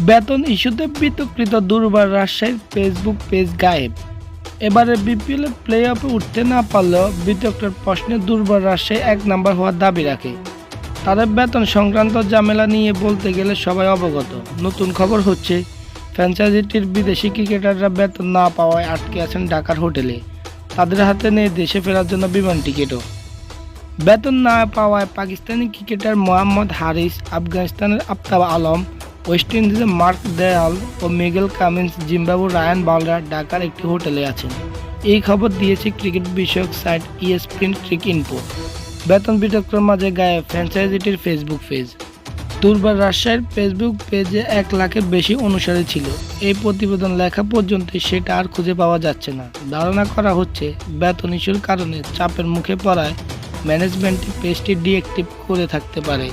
বেতন ইস্যুতে বিতর্কিত দুর্বার রাজশাহীর ফেসবুক পেজ গায়েব। এবারে বিপিএল প্লে অফে উঠতে না পারলেও বিতর্কের প্রশ্নে দুর্বার রাজশাহী এক নাম্বার হওয়ার দাবি রাখে। তাদের বেতন সংক্রান্ত ঝামেলা নিয়ে বলতে গেলে সবাই অবগত। নতুন খবর হচ্ছে, ফ্র্যাঞ্চাইজিটির বিদেশি ক্রিকেটাররা বেতন না পাওয়ায় আটকে আছেন ঢাকার হোটেলে। তাদের হাতে নেই দেশে ফেরার জন্য বিমান টিকিটও। বেতন না পাওয়ায় পাকিস্তানি ক্রিকেটার মোহাম্মদ হারিস আফগানিস্তানের আফতাব আলম ওয়েস্ট ইন্ডিজের মার্ক দেয়াল ও মিগেল কামিন্স জিম্বাবু রায়ান বালরা ঢাকার একটি হোটেলে আছেন। এই খবর দিয়েছে ক্রিকেট বিষয়ক site E ESPN Cricinfo. বেতন বিতর্কের মাঝে গায়ে ফ্র্যাঞ্চাইজিটির ফেসবুক পেজ দুর্বার রাজশাহীর ফেসবুক পেজে এক লাখের বেশি অনুসারী ছিল। এই প্রতিবেদন লেখা পর্যন্ত সেটা আর খুঁজে পাওয়া যাচ্ছে না। ধারণা করা হচ্ছে, বেতন ইস্যুর কারণে চাপের মুখে পড়ায় ম্যানেজমেন্ট পেজটি ডিঅ্যাক্টিভ করে থাকতে পারে।